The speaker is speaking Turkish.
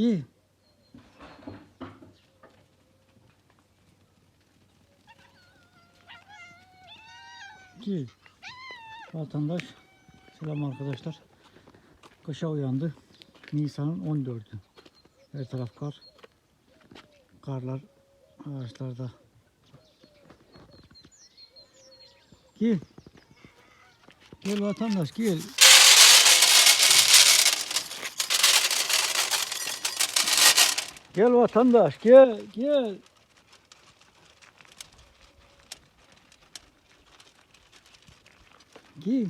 Ki. Ki. Vatandaş. Selam arkadaşlar. Kışa uyandı. Nisan'ın 14'ü. Her taraf kar. Karlar ağaçlarda. Gel. Gel vatandaş gel. Gel vatandaş gel gel. Gel.